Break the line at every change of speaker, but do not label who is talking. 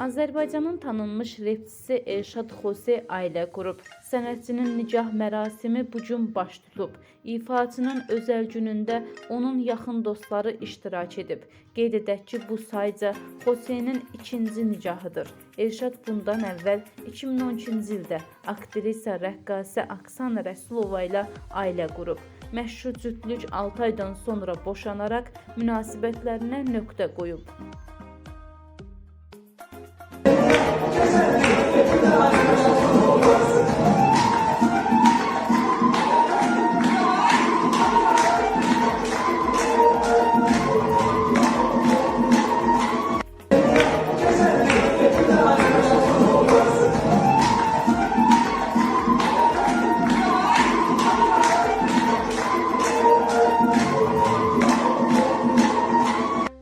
Azərbaycanın tanınmış rapçisi Elşad Xose ailə qurub. Sənətçinin nicah mərasimi bu gün baş tutub. İfaçının özəl günündə onun yaxın dostları iştirak edib. Qeyd edək ki, bu sayca Xosenin ikinci nicahıdır. Elşad bundan əvvəl 2012-ci ildə aktrisa, rəqqasə Aksana Rəsulova ilə ailə qurub. Məşhur cütlük 6 aydan sonra boşanaraq münasibətlərinə nöqtə qoyub.